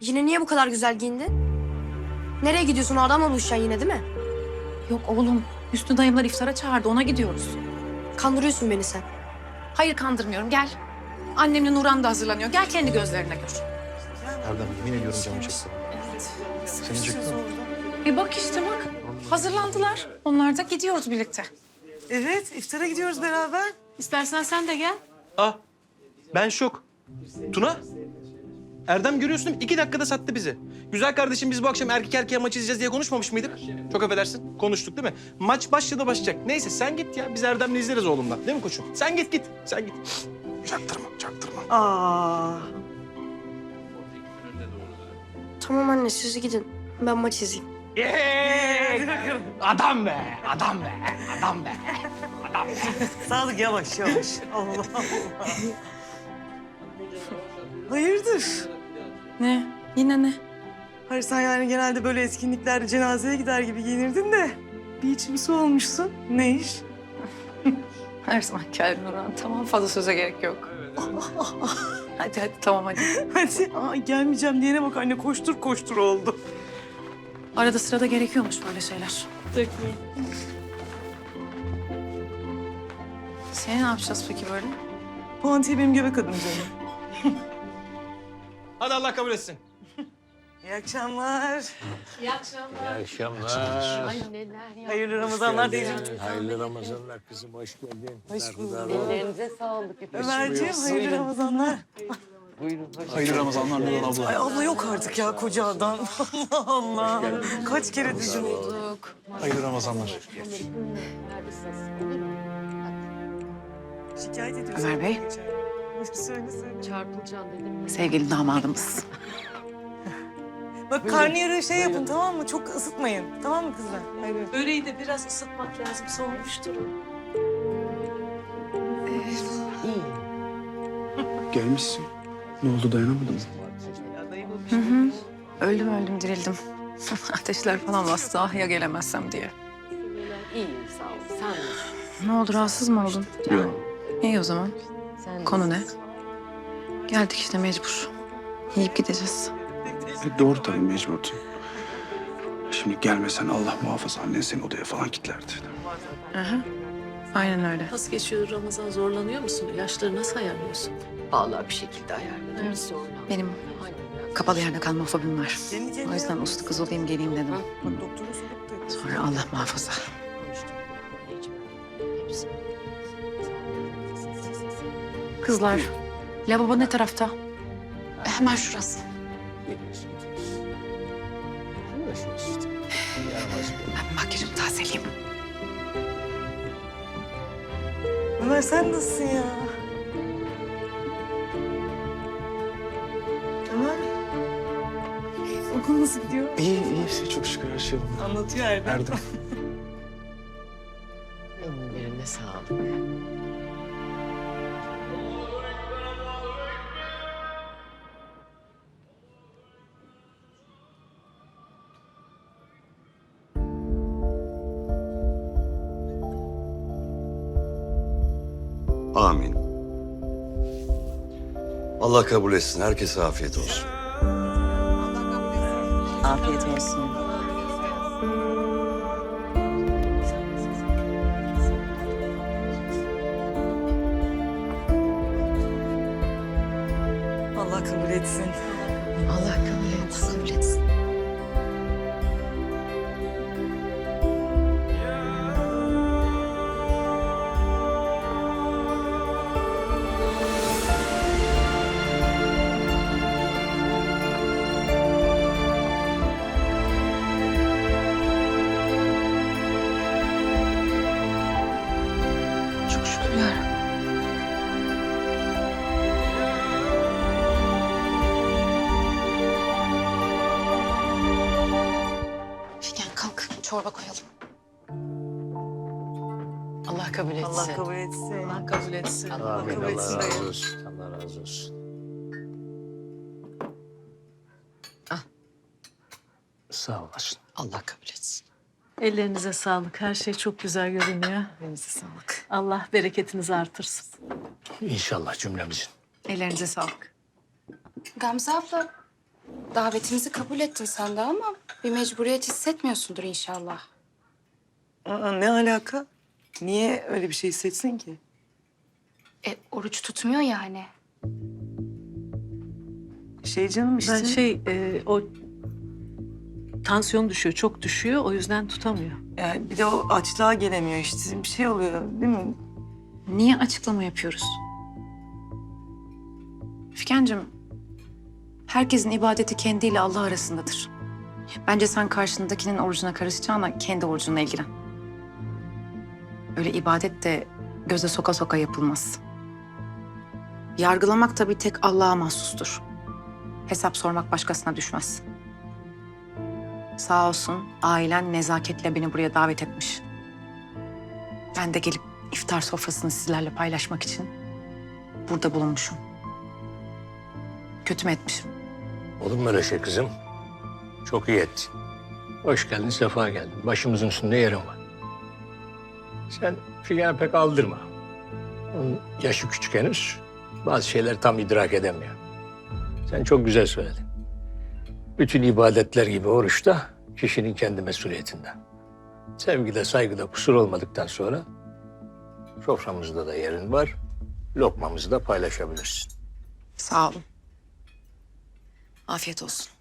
Yine niye bu kadar güzel giyindin? Nereye gidiyorsun? O adamla buluşacaksın yine değil mi? Yok oğlum. Hüsnü dayımlar iftara çağırdı. Ona gidiyoruz. Kandırıyorsun beni sen. Hayır kandırmıyorum. Gel. Annemle Nuran da hazırlanıyor. Gel kendi gözlerine gör. Erdem yemin ediyorum canım çekti. Seni çekti mi? Bir bak işte bak. Hazırlandılar. Onlar da gidiyoruz birlikte. Evet, iftara gidiyoruz beraber. İstersen sen de gel. Ah ben şok. Tuna. Erdem görüyorsun değil mi? İki dakikada sattı bizi. Güzel kardeşim biz bu akşam erkek erkeğe maç izleyeceğiz diye konuşmamış mıydık? Çok affedersin. Konuştuk değil mi? Maç başladı başlayacak. Neyse sen git ya. Biz Erdem'le izleriz oğlumla. Değil mi koçum? Sen git git. Sen git. Çaktırma, çaktırma. Aa, Tamam anne siz gidin. Ben maç izleyeyim. Adam be, adam be, adam be. sağlık yavaş yavaş. Allah Allah. Hayırdır? Ne? Yine ne? Hayır sen yani genelde böyle etkinliklerde cenazeye gider gibi giyinirdin de bir içimsi olmuşsun. Ne iş? Her zaman gel Nuran. Tamam fazla söze gerek yok. hadi hadi tamam hadi. Hadi. Aa, gelmeyeceğim diyene bak anne koştur koştur oldu. Arada sırada gerekiyormuş böyle şeyler. Seni ne yapacağız peki böyle? Puantiye benim göbek adım canım. Hadi Allah kabul etsin. İyi akşamlar. İyi akşamlar. Ay neler ya. Hayırlı Ramazanlar diyelim. Hayırlı Ramazanlar kızım, hoş geldin. Hoş bulduk. Ellerinize sağlık. Ömerciğim hayırlı Ramazanlar. Buyurun. Hoş Hayırlı Ramazanlar Nurhan abla. Ay abla yok artık ya koca adam. Allah Allah. Kaç kere dedim. Hayırlı Ramazanlar. Neredesiniz? Şikayet ediyorsun. Ömer Bey. Çarpılacaksın dedim. Sevgili damadımız. Bak karnıyarığı şey yapın tamam mı? Çok ısıtmayın. Tamam mı kızlar? Hayır. Böreği de biraz ısıtmak lazım. Soğumuştur. Gelmişsin. Ne oldu dayanamadın mı? Hı hı. Öldüm öldüm dirildim. Ateşler falan bastı ah ya gelemezsem diye. İyiyim sağ ol. Sen? Ne oldu rahatsız mı oldun? Yok. İyi o zaman. Konu ne? Geldik işte mecbur. Yiyip gideceğiz. E, doğru tabii mecburdun. Şimdi gelmesen Allah muhafaza annen seni odaya falan kilitlerdi. Aha. Aynen öyle. Nasıl geçiyor Ramazan? Zorlanıyor musun? İlaçları nasıl ayarlıyorsun? Vallahi bir şekilde ayarladım. Evet. Yok. Benim kapalı yerde kalma fobim var. O yüzden uslu kız olayım geleyim dedim. Sonra Allah muhafaza. Kızlar, lavabo ne tarafta? Hemen şurası. Ben makyajımı tazeleyeyim. Ömer sen nasılsın ya? Ömer. Okul nasıl gidiyor? İyi iyi çok şükür her şey yolunda. Anlatıyor Erdem. Erdem. Allah kabul etsin. Herkese afiyet olsun. Afiyet olsun. Allah kabul etsin. Çorba koyalım. Allah kabul etsin. Allah kabul etsin. Allah kabul etsin. Allah kabul etsin Allah razı olsun. Allah razı olsun. Ah. Sağ olasın. Allah kabul etsin. Ellerinize sağlık. Her şey çok güzel görünüyor. Elinize sağlık. Allah bereketinizi artırsın. İnşallah cümlemizin. Ellerinize sağlık. Gamze abla, davetimizi kabul ettin sen de ama bir mecburiyet hissetmiyorsundur inşallah. Aa, ne alaka? Niye öyle bir şey hissetsin ki? E, oruç tutmuyor yani. Şey canım işte. Ben şey e, o tansiyon düşüyor, çok düşüyor. O yüzden tutamıyor. Yani bir de o açlığa gelemiyor işte. Bir şey oluyor değil mi? Niye açıklama yapıyoruz? Figen'cim, herkesin ibadeti kendiyle Allah arasındadır. Bence sen karşındakinin orucuna karışacağına kendi orucunla ilgilen. Öyle ibadet de göze soka soka yapılmaz. Yargılamak tabii tek Allah'a mahsustur. Hesap sormak başkasına düşmez. Sağ olsun ailen nezaketle beni buraya davet etmiş. Ben de gelip iftar sofrasını sizlerle paylaşmak için burada bulunmuşum. Kötü mü etmişim? Olur mu öyle şey kızım? Çok iyi ettin. Hoş geldin, sefa geldin. Başımızın üstünde yerin var. Sen Figen'e pek aldırma. Onun yaşı küçük henüz. Bazı şeyleri tam idrak edemiyor. Sen çok güzel söyledin. Bütün ibadetler gibi oruçta kişinin kendi mesuliyetinde. Sevgide, saygıda kusur olmadıktan sonra soframızda da yerin var. Lokmamızı da paylaşabilirsin. Sağ olun. Afiyet olsun.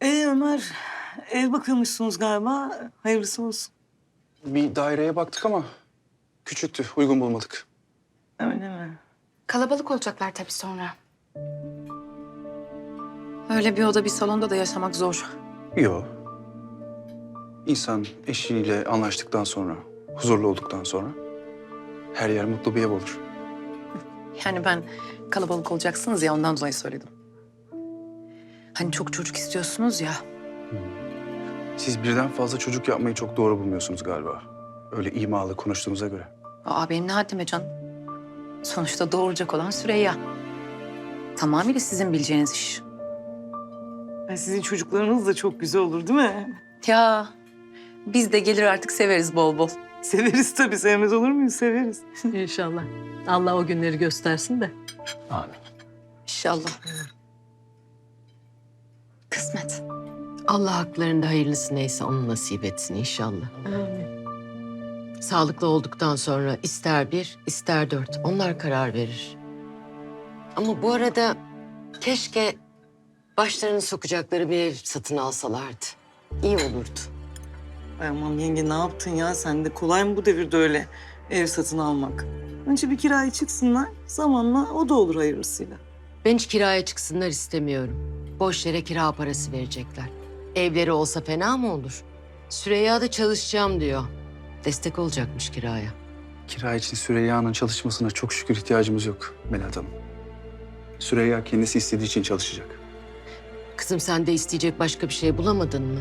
Ee Ömer, ev bakıyormuşsunuz galiba. Hayırlısı olsun. Bir daireye baktık ama küçüktü. Uygun bulmadık. Öyle mi? Kalabalık olacaklar tabii sonra. Öyle bir oda bir salonda da yaşamak zor. Yok. İnsan eşiyle anlaştıktan sonra, huzurlu olduktan sonra her yer mutlu bir ev olur. Yani ben kalabalık olacaksınız ya ondan dolayı söyledim. Hani çok çocuk istiyorsunuz ya. Siz birden fazla çocuk yapmayı çok doğru bulmuyorsunuz galiba. Öyle imalı konuştuğunuza göre. Aa benim ne haddime can. Sonuçta doğuracak olan Süreyya. Tamamıyla sizin bileceğiniz iş. Ay, sizin çocuklarınız da çok güzel olur değil mi? Ya biz de gelir artık severiz bol bol. Severiz tabii. Sevmez olur muyuz? Severiz. İnşallah. Allah o günleri göstersin de. Amin. İnşallah. Kısmet. Allah haklarında hayırlısı neyse onu nasip etsin inşallah. Amin. Sağlıklı olduktan sonra ister bir, ister dört. Onlar karar verir. Ama bu arada keşke başlarını sokacakları bir ev satın alsalardı. İyi olurdu. Ay aman yenge ne yaptın ya? Sen de kolay mı bu devirde öyle ev satın almak? Önce bir kiraya çıksınlar. Zamanla o da olur hayırlısıyla. Ben hiç kiraya çıksınlar istemiyorum. Boş yere kira parası verecekler. Evleri olsa fena mı olur? Süreyya da çalışacağım diyor. Destek olacakmış kiraya. Kira için Süreyya'nın çalışmasına çok şükür ihtiyacımız yok Melahat Hanım. Süreyya kendisi istediği için çalışacak. Kızım sen de isteyecek başka bir şey bulamadın mı?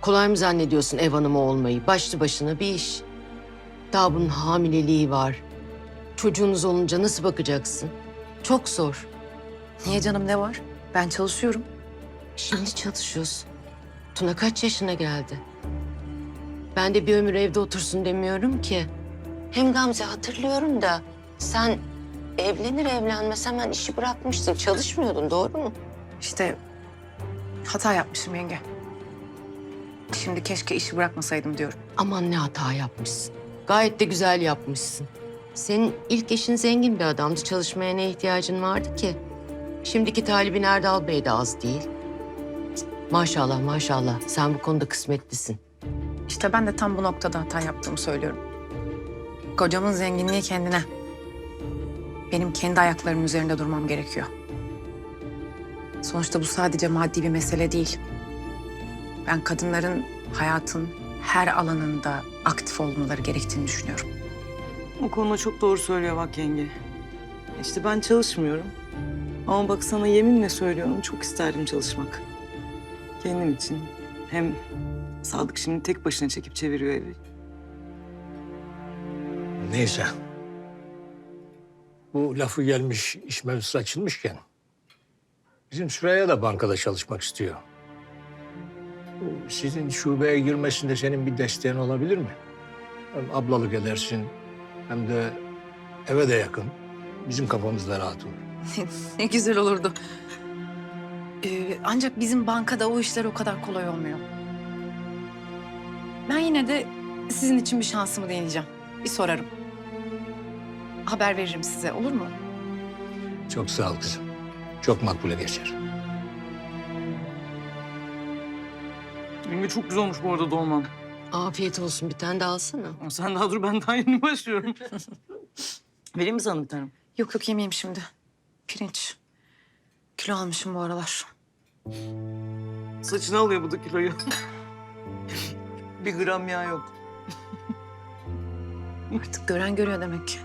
Kolay mı zannediyorsun ev hanımı olmayı? Başlı başına bir iş. Daha bunun hamileliği var. Çocuğunuz olunca nasıl bakacaksın? Çok zor. Niye canım ne var? Ben çalışıyorum. Şimdi çalışıyorsun. Tuna kaç yaşına geldi? Ben de bir ömür evde otursun demiyorum ki. Hem Gamze hatırlıyorum da sen evlenir evlenmez hemen işi bırakmıştın. Çalışmıyordun doğru mu? İşte hata yapmışım yenge. Şimdi keşke işi bırakmasaydım diyorum. Aman ne hata yapmışsın. Gayet de güzel yapmışsın. Senin ilk eşin zengin bir adamdı. Çalışmaya ne ihtiyacın vardı ki? Şimdiki talibin Erdal Bey de az değil. Maşallah maşallah. Sen bu konuda kısmetlisin. İşte ben de tam bu noktada hata yaptığımı söylüyorum. Kocamın zenginliği kendine. Benim kendi ayaklarımın üzerinde durmam gerekiyor. Sonuçta bu sadece maddi bir mesele değil. Ben kadınların hayatın her alanında aktif olmaları gerektiğini düşünüyorum. O konuda çok doğru söylüyor bak yenge. İşte ben çalışmıyorum. Ama bak sana yeminle söylüyorum çok isterdim çalışmak. Kendim için. Hem Sadık şimdi tek başına çekip çeviriyor evi. Neyse. Bu lafı gelmiş, iş mevzusu açılmışken... ...bizim Süreyya da bankada çalışmak istiyor. Sizin şubeye girmesinde senin bir desteğin olabilir mi? Hem ablalık edersin, hem de eve de yakın. Bizim kafamız da rahat olur. ne güzel olurdu. Ee, ancak bizim bankada o işler o kadar kolay olmuyor. Ben yine de sizin için bir şansımı deneyeceğim. Bir sorarım. Haber veririm size olur mu? Çok sağ ol kızım. Çok makbule geçer. Yenge çok güzel olmuş bu arada dolman. Afiyet olsun bir tane de alsana. Ama Sen daha dur ben daha yeni başlıyorum. Vereyim mi sana bir tane? Yok yok yemeyeyim şimdi. Pirinç. Kilo almışım bu aralar. Saçını alıyor bu da kiloyu. bir gram yağ yok. Artık gören görüyor demek ki.